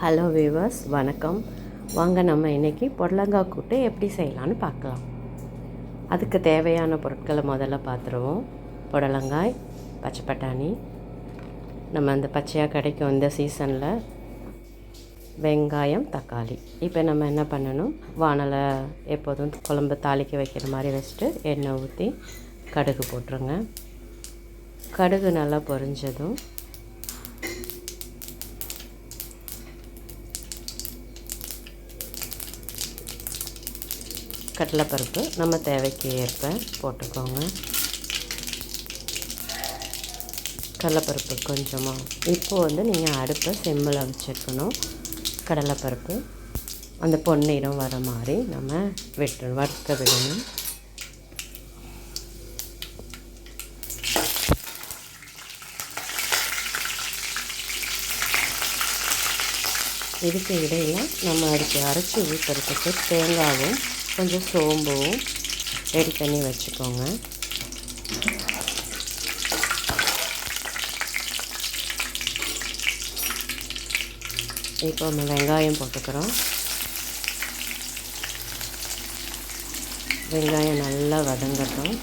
Hello viewers வணக்கம். வாங்க நம்ம இன்றைக்கி புடலங்காய் கூட்டு எப்படி செய்யலான்னு பார்க்கலாம். அதுக்கு தேவையான பொருட்களை முதல்ல பார்த்துருவோம். புடலங்காய் பச்சை பட்டாணி. நம்ம அந்த பச்சையாக கிடைக்கும் இந்த சீசனில் வெங்காயம் தக்காளி. இப்போ நம்ம என்ன பண்ணணும்? வானலை எப்போதும் குழம்பு தாளிக்க வைக்கிற மாதிரி வச்சுட்டு எண்ணெய் ஊற்றி கடுகு போட்டுருங்க. கடுகு நல்லா பொரிஞ்சதும் கடலைப்பருப்பு நம்ம தேவைக்கு ஏற்ப போட்டுக்கோங்க. கடலைப்பருப்பு கொஞ்சமாக இப்போது வந்து நீங்கள் அடுப்பை செம்மில் வச்சுருக்கணும் கடலைப்பருப்பு. அந்த பொன்னிறம் வர மாதிரி நம்ம விட்டு வறுக்க விடணும். இதுக்கு இடையில் நம்ம அதுக்கு அரைச்சி ஊற்றுறதுக்கு தேங்காவும் கொஞ்சம் சோம்பும் ரெடி பண்ணி வச்சுக்கோங்க. இப்போ நம்ம வெங்காயம் போட்டுக்கிறோம். வெங்காயம் நல்லா வதங்கட்டும்.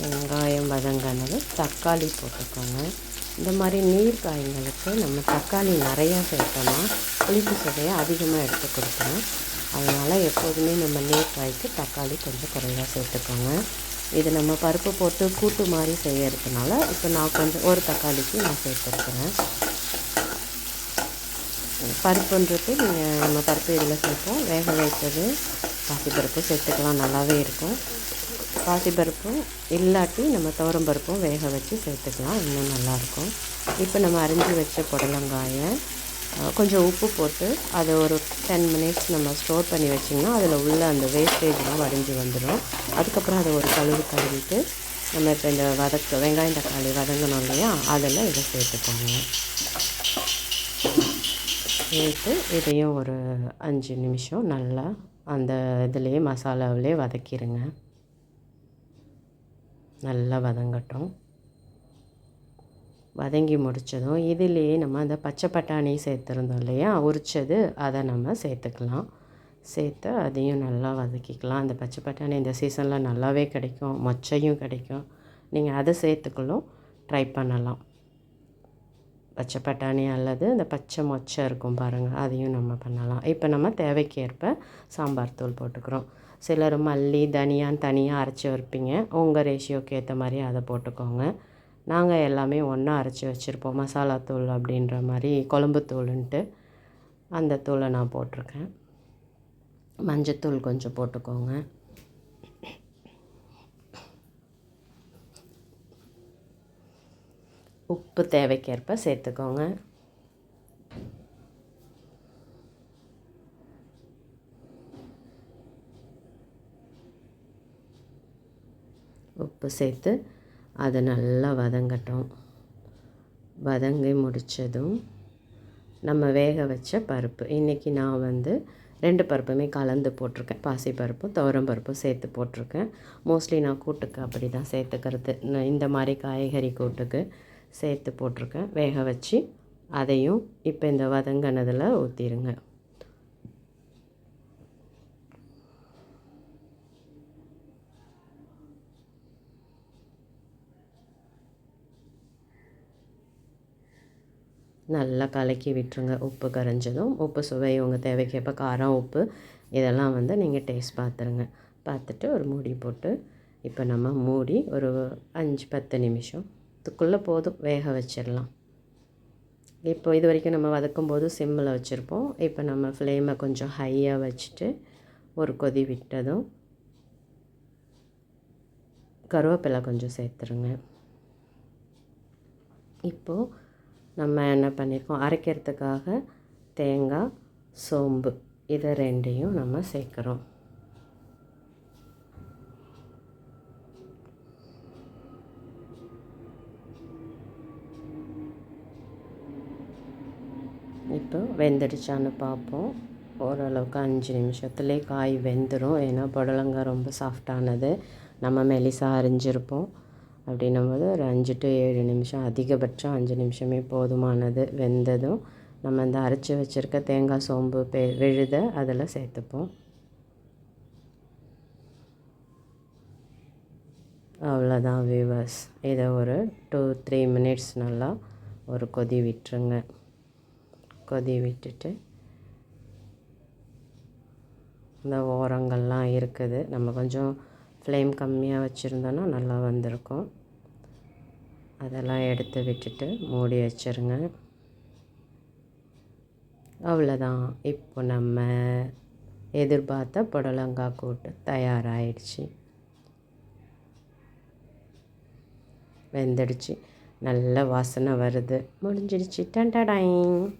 வெங்காயம் வதங்கினது தக்காளி போட்டுக்கோங்க. இந்த மாதிரி நீர் காய்களுக்கு நம்ம தக்காளி நிறையா சேர்த்தோம்னா புளிப்பு சுவையை அதிகமாக எடுத்து கொடுக்கணும். அதனால் எப்போதுமே நம்ம நீர் காய்க்கு தக்காளி கொஞ்சம் குறைவாக சேர்த்துக்கோங்க. இது நம்ம பருப்பு போட்டு கூட்டு மாதிரி செய்யறதுனால இப்போ நான் கொஞ்சம் ஒரு தக்காளிக்கு நான் சேர்த்துருக்குறேன். பருப்புன்றது நீங்கள் நம்ம பருப்பு இதில் சேர்ப்போம். வேக வைத்தது பாசிப்பருப்பு சேர்த்துக்கலாம் நல்லாவே இருக்கும். பாசிப்பருப்பும் இல்லாட்டி நம்ம துவரம்பருப்பும் வேக வச்சு சேர்த்துக்கலாம். இன்னும் நல்லாயிருக்கும். இப்போ நம்ம அரிஞ்சு வச்ச புடலங்காயை கொஞ்சம் உப்பு போட்டு அதை ஒரு டென் மினிட்ஸ் நம்ம ஸ்டோர் பண்ணி வச்சிங்கன்னா அதில் உள்ள அந்த வேஸ்டேஜ்லாம் வடிஞ்சு வந்துடும் அதுக்கப்புறம் அதை ஒரு கழுவு கழுவிட்டு நம்ம இப்போ இந்த வதக்க வெங்காயம் தக்காளி வதங்கணும் இல்லையா? அதில் இதை சேர்த்துக்கோங்க. சேர்த்து இதையும் ஒரு அஞ்சு நிமிஷம் நல்லா அந்த இதுலேயே மசாலாவிலே வதக்கிடுங்க நல்லா வதங்கட்டும் வதங்கி முடித்ததும் இதிலேயே நம்ம அந்த பச்சை பட்டாணி சேர்த்துருந்தோம் இல்லையா? உரித்தது அதை நம்ம சேர்த்துக்கலாம். சேர்த்து அதையும் நல்லா வதக்கிக்கலாம். அந்த பச்சை பட்டாணி இந்த சீசனில் நல்லாவே கிடைக்கும். மொச்சையும் கிடைக்கும். நீங்கள் அதை சேர்த்துக்களும் ட்ரை பண்ணலாம். பச்சை பட்டாணி அல்லது இந்த பச்சை மொச்சை இருக்கும் பாருங்கள் அதையும் நம்ம பண்ணலாம். இப்போ நம்ம தேவைக்கேற்ப சாம்பார் தூள் போட்டுக்கிறோம். சிலர் மல்லி தனியான்னு தனியாக அரைச்சி வைப்பீங்க உங்கள் ரேஷியோக்கு ஏற்ற மாதிரி அதை போட்டுக்கோங்க. நாங்கள் எல்லாமே ஒன்றா அரைச்சி வச்சுருப்போம். மசாலா தூள் அப்படின்ற மாதிரி குழம்பு தூளுன்ட்டு. அந்த தூளை நான் போட்டிருக்கேன். மஞ்சத்தூள் கொஞ்சம் போட்டுக்கோங்க. உப்பு தேவைக்கேற்ப சேர்த்துக்கோங்க. உப்பு சேர்த்து அதை நல்லா வதங்கட்டும். வதங்கி முடித்ததும் நம்ம வேக வச்ச பருப்பு. இன்றைக்கி நான் வந்து ரெண்டு பருப்புமே கலந்து போட்டிருக்கேன். பாசி பருப்பும் துவரம் பருப்பும் சேர்த்து போட்டிருக்கேன். மோஸ்ட்லி நான் கூட்டுக்கு அப்படி தான் சேர்த்துக்கிறது இந்த மாதிரி காய்கறி கூட்டுக்கு சேர்த்து போட்டிருக்கேன். வேக வச்சு அதையும் இப்போ இந்த வதங்கினதில் ஊற்றிடுங்க நல்லா கலக்கி விட்டுருங்க. உப்பு கரைஞ்சதும் உப்பு சுவை உங்கள் தேவைக்கேற்ப காரம் உப்பு இதெல்லாம் வந்து நீங்கள் டேஸ்ட் பார்த்துருங்க பார்த்துட்டு ஒரு மூடி போட்டு இப்போ நம்ம மூடி ஒரு அஞ்சு பத்து நிமிஷம். இதுக்குள்ளே போதும் வேக வச்சிடலாம் இப்போ இது வரைக்கும் நம்ம வதக்கும் போது சிம்மில் வச்சுருப்போம். இப்போ நம்ம ஃப்ளேமை கொஞ்சம் ஹையாக வச்சுட்டு ஒரு கொதி விட்டதும் கருவேப்பிலை கொஞ்சம் சேர்த்துருங்க. இப்போது நம்ம என்ன பண்ணியிருக்கோம் அரைக்கிறதுக்காக தேங்காய் சோம்பு இதை ரெண்டையும் நம்ம சேர்க்குறோம். இப்போ வெந்துடுச்சான்னு பார்ப்போம். ஓரளவுக்கு அஞ்சு நிமிஷத்துலேயே காய் வெந்துடும் ஏன்னா புடலங்காய் ரொம்ப சாஃப்டானது நம்ம மெலிசாக அரிஞ்சிருப்போம். அப்படின்னும் போது ஒரு அஞ்சு டு ஏழு நிமிஷம் அதிகபட்சம் அஞ்சு நிமிஷமே போதுமானது. வெந்ததும் நம்ம இந்த அரைச்சி வச்சுருக்க தேங்காய் சோம்பு பெ விழுத அதில் சேர்த்துப்போம். அவ்வளோதான் வியூவர்ஸ் இதை ஒரு டூ த்ரீ மினிட்ஸ் நல்லா ஒரு கொதி விட்டுருங்க. கொதி விட்டுட்டு இந்த ஓரங்கள்லாம் இருக்குது. நம்ம கொஞ்சம் ஃப்ளேம் கம்மியாக வச்சுருந்தோன்னா நல்லா வந்திருக்கும். அதெல்லாம் எடுத்து விட்டுட்டு மூடி வச்சுருங்க. அவ்வளோதான் இப்போ நம்ம எதிர்பார்த்த புடலங்காய் கூட்டு தயாராகிடுச்சு வெந்துடுச்சு. நல்ல வாசனை வருது. முடிஞ்சிடுச்சு. டன்டாடாயிங்